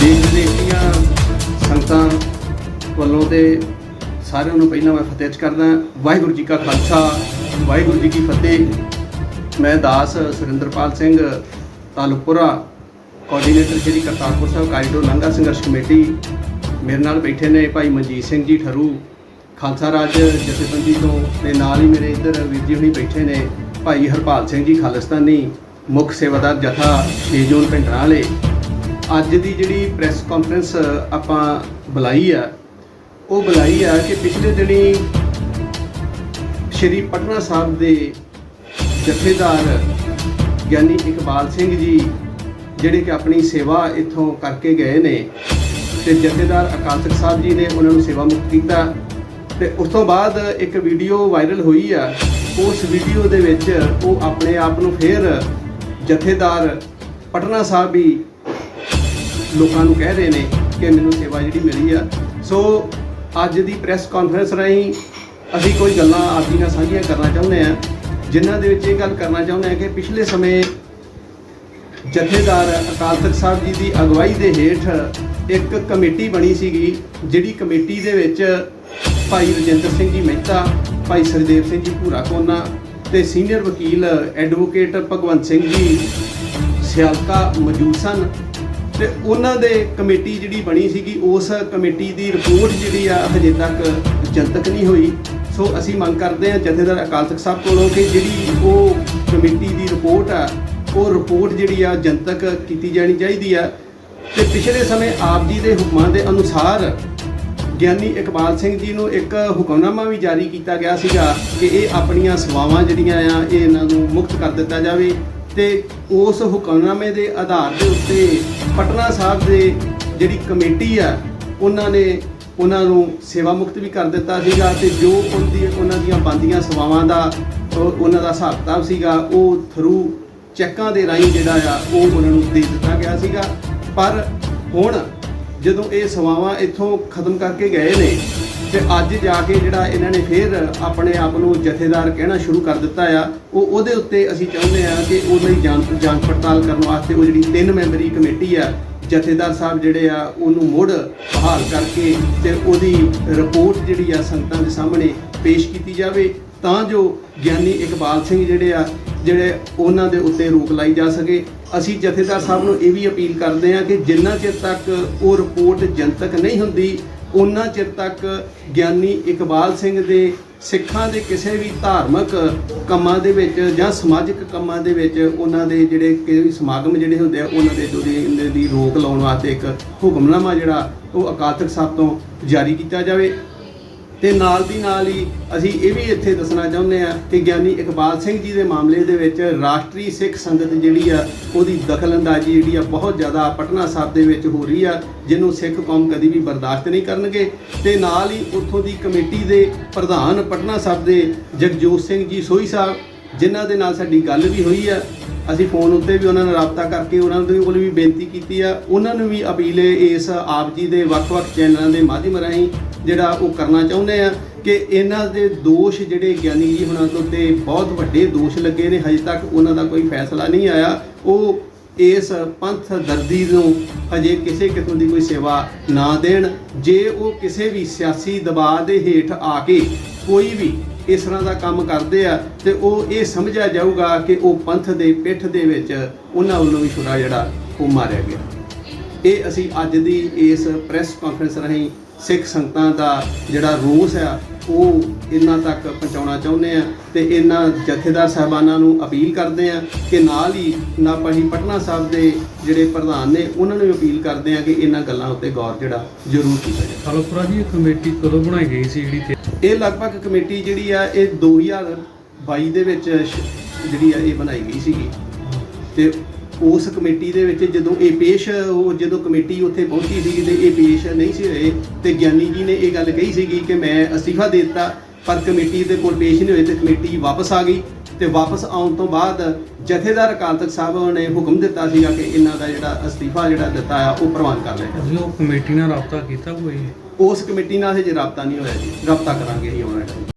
ਦੇਸ਼ ਦੀਆਂ ਸੰਗਤਾਂ ਵੱਲੋਂ ਤੇ ਸਾਰਿਆਂ ਨੂੰ ਪਹਿਲਾਂ ਮੈਂ ਫਤਿਹ ਚ ਕਰਦਾ ਵਾਹਿਗੁਰੂ ਜੀ ਕਾ ਖਾਲਸਾ, ਵਾਹਿਗੁਰੂ ਜੀ ਕੀ ਫਤਿਹ। ਮੈਂ ਦਾਸ ਸੁਰਿੰਦਰਪਾਲ ਸਿੰਘ ਤਾਲੁਕਪੁਰਾ ਕੋਆਰਡੀਨੇਟਰ ਸ਼੍ਰੀ ਕਰਤਾਰਪੁਰ ਸਾਹਿਬ, ਕਾਰੀਡੋਰ ਲੰਗਾ ਸੰਘਰਸ਼ ਕਮੇਟੀ। ਮੇਰੇ ਨਾਲ ਬੈਠੇ ਨੇ ਭਾਈ ਮਨਜੀਤ ਸਿੰਘ ਜੀ ਠਰੂ, ਖਾਲਸਾ ਰਾਜ ਜਥੇਬੰਦੀ ਤੋਂ। ਤੇ ਨਾਲ ਹੀ ਮੇਰੇ ਇੱਧਰ ਵੀਰ ਜੀ ਹੁਣੀ ਬੈਠੇ ਨੇ, ਭਾਈ ਹਰਪਾਲ ਸਿੰਘ ਜੀ ਖਾਲਸਤਾਨੀ। ਮੁੱਖ ਸੇਵਾਦਾਰ ਜਥਾ 6 ਜੂਨ ਪਿੰਡਰਾਂ ਵਾਲੇ ਅੱਜ ਦੀ ਜਿਹੜੀ ਪ੍ਰੈਸ ਕਾਨਫਰੰਸ ਆਪਾਂ ਬੁਲਾਈ ਆ, ਉਹ ਬੁਲਾਈ ਆ ਕਿ ਪਿਛਲੇ ਦਿਨੀ ਸ਼੍ਰੀ ਪਟਨਾ ਸਾਹਿਬ ਦੇ ਜਥੇਦਾਰ ਗਿਆਨੀ ਇਕਬਾਲ ਸਿੰਘ ਜੀ, ਜਿਹੜੇ ਕਿ ਆਪਣੀ ਸੇਵਾ ਇੱਥੋਂ ਕਰਕੇ ਗਏ ਨੇ ਤੇ ਜਥੇਦਾਰ ਅਕਾਲ ਤਖਤ ਸਾਹਿਬ ਜੀ ਨੇ ਉਹਨਾਂ ਨੂੰ ਸੇਵਾ ਮੁਕਤ ਕੀਤਾ ਤੇ ਉਸ ਤੋਂ ਬਾਅਦ ਇੱਕ ਵੀਡੀਓ ਵਾਇਰਲ ਹੋਈ ਆ। ਉਸ ਵੀਡੀਓ ਦੇ ਵਿੱਚ ਉਹ ਆਪਣੇ ਆਪ ਨੂੰ ਫੇਰ ਜਥੇਦਾਰ ਪਟਨਾ ਸਾਹਿਬ ਵੀ ਲੋਕਾਂ ਨੂੰ ਕਹਿ ਰਹੇ ਨੇ ਕਿ ਮੈਨੂੰ ਸੇਵਾ ਜਿਹੜੀ ਮਿਲੀ ਆ। ਸੋ ਅੱਜ ਦੀ ਪ੍ਰੈਸ ਕਾਨਫਰੰਸ ਰਾਹੀਂ ਅਸੀਂ ਕੋਈ ਗੱਲਾਂ ਆਪ ਜੀ ਨਾਲ ਸਾਂਝੀਆਂ ਕਰਨਾ ਚਾਹੁੰਦੇ ਆ ਜਿਨ੍ਹਾਂ ਦੇ ਵਿੱਚ ਇਹ ਗੱਲ ਕਰਨਾ ਚਾਹੁੰਦੇ ਆ ਕਿ ਪਿਛਲੇ ਸਮੇਂ ਜਥੇਦਾਰ ਅਕਾਲ ਤਖਤ ਸਾਹਿਬ ਜੀ ਦੀ ਅਗਵਾਈ ਦੇ ਹੇਠ ਇੱਕ ਕਮੇਟੀ ਬਣੀ ਸੀਗੀ, ਜਿਹੜੀ ਕਮੇਟੀ ਦੇ ਵਿੱਚ ਭਾਈ ਰਜਿੰਦਰ ਸਿੰਘ ਜੀ ਮਹਿਤਾ, ਭਾਈ ਸਰਦੇਵ ਸਿੰਘ ਜੀ ਭੂਰਾ ਕੋਨਾ ਤੇ ਸੀਨੀਅਰ ਵਕੀਲ ਐਡਵੋਕੇਟ ਭਗਵੰਤ ਸਿੰਘ ਜੀ ਸਿਆਲਕਾ ਮੌਜੂਦ ਸਨ ਤੇ ਉਹਨਾਂ ਦੇ ਕਮੇਟੀ ਜਿਹੜੀ ਬਣੀ ਸੀਗੀ, ਉਸ ਕਮੇਟੀ ਦੀ ਰਿਪੋਰਟ ਜਿਹੜੀ ਆ ਹਜੇ ਤੱਕ ਜਨਤਕ ਨਹੀਂ ਹੋਈ। ਸੋ ਅਸੀਂ ਮੰਗ ਕਰਦੇ ਹਾਂ ਜਥੇਦਾਰ ਅਕਾਲ ਤਖਤ ਸਾਹਿਬ ਕੋਲੋਂ ਕਿ ਜਿਹੜੀ ਉਹ ਕਮੇਟੀ ਦੀ ਰਿਪੋਰਟ ਆ, ਉਹ ਰਿਪੋਰਟ ਜਿਹੜੀ ਆ ਜਨਤਕ ਕੀਤੀ ਜਾਣੀ ਚਾਹੀਦੀ ਆ। ਤੇ ਪਿਛਲੇ ਸਮੇਂ ਆਪ ਜੀ ਦੇ ਹੁਕਮਾਂ ਦੇ ਅਨੁਸਾਰ ਗਿਆਨੀ ਇਕਬਾਲ ਸਿੰਘ ਜੀ ਨੂੰ ਇੱਕ ਹੁਕਮਨਾਮਾ ਵੀ ਜਾਰੀ ਕੀਤਾ ਗਿਆ ਸੀਗਾ ਕਿ ਇਹ ਆਪਣੀਆਂ ਸੇਵਾਵਾਂ ਜਿਹੜੀਆਂ ਆ, ਇਹ ਇਹਨਾਂ ਨੂੰ ਮੁਕਤ ਕਰ ਦਿੱਤਾ ਜਾਵੇ ਤੇ ਉਸ ਹੁਕਮਨਾਮੇ ਦੇ ਆਧਾਰ ਦੇ ਉੱਤੇ ਪਟਨਾ ਸਾਹਿਬ ਦੇ ਜਿਹੜੀ ਕਮੇਟੀ ਆ, ਉਹਨਾਂ ਨੇ ਉਹਨਾਂ ਨੂੰ ਸੇਵਾ ਮੁਕਤ ਵੀ ਕਰ ਦਿੱਤਾ ਸੀਗਾ ਤੇ ਜੋ ਉਹਦੀ ਉਹਨਾਂ ਦੀਆਂ ਬੰਦੀਆਂ ਸੇਵਾਵਾਂ ਦਾ, ਉਹ- ਉਹਨਾਂ ਦਾ ਹਿਸਾਬ ਕਿਤਾਬ ਸੀਗਾ, ਉਹ ਥਰੂ ਚੈੱਕਾਂ ਦੇ ਰਾਹੀਂ ਜਿਹੜਾ ਆ, ਉਹ ਉਹਨਾਂ ਨੂੰ ਦੇ ਦਿੱਤਾ ਗਿਆ ਸੀਗਾ। ਪਰ ਹੁਣ ਜਦੋਂ ਇਹ ਸੇਵਾਵਾਂ ਇੱਥੋਂ ਖਤਮ ਕਰਕੇ ਗਏ ਨੇ, ਤੇ ਅੱਜ ਜਾ ਕੇ ਜਿਹੜਾ ਇਹਨਾਂ ਨੇ ਫੇਰ ਆਪਣੇ ਆਪ ਨੂੰ ਜਥੇਦਾਰ ਕਹਿਣਾ ਸ਼ੁਰੂ ਕਰ ਦਿੱਤਾ ਆ, ਉਹ ਉਹਦੇ ਉੱਤੇ ਅਸੀਂ ਚਾਹੁੰਦੇ ਆ ਕਿ ਉਹਦੀ ਜਾਂਚ ਜਾਂਚ ਪੜਤਾਲ ਕਰਨ ਵਾਸਤੇ ਉਹ ਜਿਹੜੀ ਤਿੰਨ ਮੈਂਬਰੀ ਕਮੇਟੀ ਆ, ਜਥੇਦਾਰ ਸਾਹਿਬ ਜਿਹੜੇ ਆ, ਉਹਨੂੰ ਮੁੜ ਬਹਾਲ ਕਰਕੇ ਤੇ ਉਹਦੀ ਰਿਪੋਰਟ ਜਿਹੜੀ ਆ ਸੰਗਤਾਂ ਦੇ ਸਾਹਮਣੇ ਪੇਸ਼ ਕੀਤੀ ਜਾਵੇ। ਤਾਂ ਜੋ ਗਿਆਨੀ ਇਕਬਾਲ ਸਿੰਘ ਜਿਹੜੇ ਆ ਜਿਹੜੇ ਉਹਨਾਂ ਦੇ ਉੱਤੇ ਰੋਕ ਲਾਈ ਜਾ ਸਕੇ। ਅਸੀਂ ਜਥੇਦਾਰ ਸਾਹਿਬ ਨੂੰ ਇਹ ਵੀ ਅਪੀਲ ਕਰਦੇ ਹਾਂ ਕਿ ਜਿੰਨਾ ਚਿਰ ਤੱਕ ਉਹ ਰਿਪੋਰਟ ਜਨਤਕ ਨਹੀਂ ਹੁੰਦੀ ਉਹਨਾਂ ਚਿਰ ਤੱਕ ਗਿਆਨੀ ਇਕਬਾਲ ਸਿੰਘ ਦੇ ਸਿੱਖਾਂ ਦੇ ਕਿਸੇ ਵੀ ਧਾਰਮਿਕ ਕੰਮਾਂ ਦੇ ਵਿੱਚ ਜਾਂ ਸਮਾਜਿਕ ਕੰਮਾਂ ਦੇ ਵਿੱਚ ਉਹਨਾਂ ਦੇ ਜਿਹੜੇ ਕੋਈ ਸਮਾਗਮ ਜਿਹੜੇ ਹੁੰਦੇ ਆ, ਉਹਨਾਂ ਦੇ ਜਿਹੜੀ ਦੀ ਰੋਕ ਲਾਉਣ ਵਾਸਤੇ ਇੱਕ ਹੁਕਮਨਾਮਾ ਜਿਹੜਾ ਉਹ ਅਕਾਲ ਤਖਤ ਸਾਹਿਬ ਤੋਂ ਜਾਰੀ ਕੀਤਾ ਜਾਵੇ। ਤੇ ਨਾਲ ਦੀ ਨਾਲ ਹੀ ਅਸੀਂ ਇਹ ਵੀ ਇੱਥੇ ਦੱਸਣਾ ਚਾਹੁੰਦੇ ਆ ਕਿ ਗਿਆਨੀ ਇਕਬਾਲ ਸਿੰਘ ਜੀ ਦੇ ਮਾਮਲੇ ਦੇ ਵਿੱਚ ਰਾਸ਼ਟਰੀ ਸਿੱਖ ਸੰਗਤ ਜਿਹੜੀ ਆ, ਉਹਦੀ ਦਖਲਅੰਦਾਜ਼ੀ ਜਿਹੜੀ ਆ ਬਹੁਤ ਜ਼ਿਆਦਾ ਪਟਨਾ ਸਾਹਿਬ ਦੇ ਵਿੱਚ ਹੋ ਰਹੀ ਆ, ਜਿਹਨੂੰ ਸਿੱਖ ਕੌਮ ਕਦੀ ਵੀ ਬਰਦਾਸ਼ਤ ਨਹੀਂ ਕਰਨਗੇ। ਤੇ ਨਾਲ ਹੀ ਉੱਥੋਂ ਦੀ ਕਮੇਟੀ ਦੇ ਪ੍ਰਧਾਨ ਪਟਨਾ ਸਾਹਿਬ ਦੇ ਜਗਜੋਤ ਸਿੰਘ ਜੀ ਸੋਹੀ ਸਾਹਿਬ, ਜਿਨ੍ਹਾਂ ਦੇ ਨਾਲ ਸਾਡੀ ਗੱਲ ਵੀ ਹੋਈ ਆ। ਅਸੀਂ ਫੋਨ ਉੱਤੇ ਵੀ ਉਹਨਾਂ ਨਾਲ ਰਾਬਤਾ ਕਰਕੇ ਉਹਨਾਂ ਦੇ ਕੋਲ ਵੀ ਬੇਨਤੀ ਕੀਤੀ ਆ। ਉਹਨਾਂ ਨੂੰ ਵੀ ਅਪੀਲ ਹੈ ਇਸ ਆਪ ਜੀ ਦੇ ਵੱਖ-ਵੱਖ ਚੈਨਲਾਂ ਦੇ ਮਾਧਿਅਮ ਰਾਹੀਂ ਜਿਹੜਾ ਉਹ ਕਰਨਾ ਚਾਹੁੰਦੇ ਆ ਕਿ ਇਹਨਾਂ ਦੇ ਦੋਸ਼ ਜਿਹੜੇ ਗਿਆਨੀ ਜੀ ਹੁਣਾਂ ਤੋਂ ਤੇ ਬਹੁਤ ਵੱਡੇ ਦੋਸ਼ ਲੱਗੇ ਨੇ, ਹਜੇ ਤੱਕ ਉਹਨਾਂ ਦਾ ਕੋਈ ਫੈਸਲਾ ਨਹੀਂ ਆਇਆ। ਉਹ ਇਸ ਪੰਥ ਦਰਦੀ ਨੂੰ ਹਜੇ ਕਿਸੇ ਕਿਸਮ ਦੀ ਕੋਈ ਸੇਵਾ ਨਾ ਦੇਣ। ਜੇ ਉਹ ਕਿਸੇ ਵੀ ਸਿਆਸੀ ਦਬਾਅ ਦੇ ਹੇਠ ਆ ਕੇ ਕੋਈ ਵੀ ਇਸ ਤਰ੍ਹਾਂ ਦਾ ਕੰਮ ਕਰਦੇ ਆ, ਤੇ ਉਹ ਇਹ ਸਮਝਿਆ ਜਾਊਗਾ ਕਿ ਉਹ ਪੰਥ ਦੇ ਪਿੱਠ ਦੇ ਵਿੱਚ ਉਹਨਾਂ ਵੱਲੋਂ ਵੀ ਛੁਰਾ ਜਿਹੜਾ ਉਹ ਮਾਰਿਆ ਗਿਆ। ਇਹ ਅਸੀਂ ਅੱਜ ਦੀ ਇਸ ਪ੍ਰੈਸ ਕਾਨਫਰੰਸ ਰਾਹੀਂ ਸਿੱਖ ਸੰਗਤਾਂ ਦਾ ਜਿਹੜਾ ਰੋਸ ਆ ਉਹ ਇਹਨਾਂ ਤੱਕ ਪਹੁੰਚਾਉਣਾ ਚਾਹੁੰਦੇ ਆ ਤੇ ਇਹਨਾਂ ਜਥੇਦਾਰ ਸਾਹਿਬਾਨਾਂ ਨੂੰ ਅਪੀਲ ਕਰਦੇ ਆ ਕਿ ਨਾਲ ਹੀ ਨਾ ਪਹੀ ਪਟਨਾ ਸਾਹਿਬ ਦੇ ਜਿਹੜੇ ਪ੍ਰਧਾਨ ਨੇ ਉਹਨਾਂ ਨੂੰ ਅਪੀਲ ਕਰਦੇ ਆ ਕਿ ਇਹਨਾਂ ਗੱਲਾਂ ਉੱਤੇ ਗੌਰ ਜਿਹੜਾ ਜ਼ਰੂਰ ਕੀਤਾ ਜਾਵੇ। ਖਾਲਸਪੁਰਾ ਜੀ ਕਮੇਟੀ ਕਦੋਂ ਬਣਾਈ ਗਈ ਸੀ ਜਿਹੜੀ ਤੇ? ਇਹ ਲਗਭਗ ਕਮੇਟੀ ਜਿਹੜੀ ਆ ਇਹ 2022 ਦੇ ਵਿੱਚ ਜਿਹੜੀ ਆ ਇਹ ਬਣਾਈ ਗਈ ਸੀਗੀ। ਤੇ ਉਸ ਕਮੇਟੀ ਦੇ ਵਿੱਚ ਜਦੋਂ ਇਹ ਪੇਸ਼ ਉਹ ਜਦੋਂ ਕਮੇਟੀ ਉੱਥੇ ਪਹੁੰਚੀ ਸੀਗੀ ਤੇ ਇਹ ਪੇਸ਼ ਨਹੀਂ ਸੀ ਹੋਏ ਤੇ ਗਿਆਨੀ ਜੀ ਨੇ ਇਹ ਗੱਲ ਕਹੀ ਸੀਗੀ ਕਿ ਮੈਂ ਅਸਤੀਫਾ ਦੇ ਦਿੱਤਾ ਪਰ ਕਮੇਟੀ ਦੇ ਕੋਲ ਪੇਸ਼ ਨਹੀਂ ਹੋਏ ਤੇ ਕਮੇਟੀ ਵਾਪਸ ਆ ਗਈ ਤੇ ਵਾਪਸ ਆਉਣ ਤੋਂ ਬਾਅਦ ਜਥੇਦਾਰ ਅਕਾਲ ਤਖਤ ਸਾਹਿਬ ਨੇ ਹੁਕਮ ਦਿੱਤਾ ਸੀਗਾ ਕਿ ਇਹਨਾਂ ਦਾ ਜਿਹੜਾ ਅਸਤੀਫਾ ਜਿਹੜਾ ਦਿੱਤਾ ਆ ਉਹ ਪ੍ਰਵਾਨ ਕਰ ਲਿਆ ਅਸੀਂ ਉਹ ਕਮੇਟੀ ਨਾਲ ਰਾਬਤਾ ਕੀਤਾ ਕੋਈ ਉਸ ਕਮੇਟੀ ਨਾਲ ਹਜੇ ਰਾਬਤਾ ਨਹੀਂ ਹੋਇਆ ਜੀ ਰਾਬਤਾ ਕਰਾਂਗੇ ਅਸੀਂ time 'ਚ।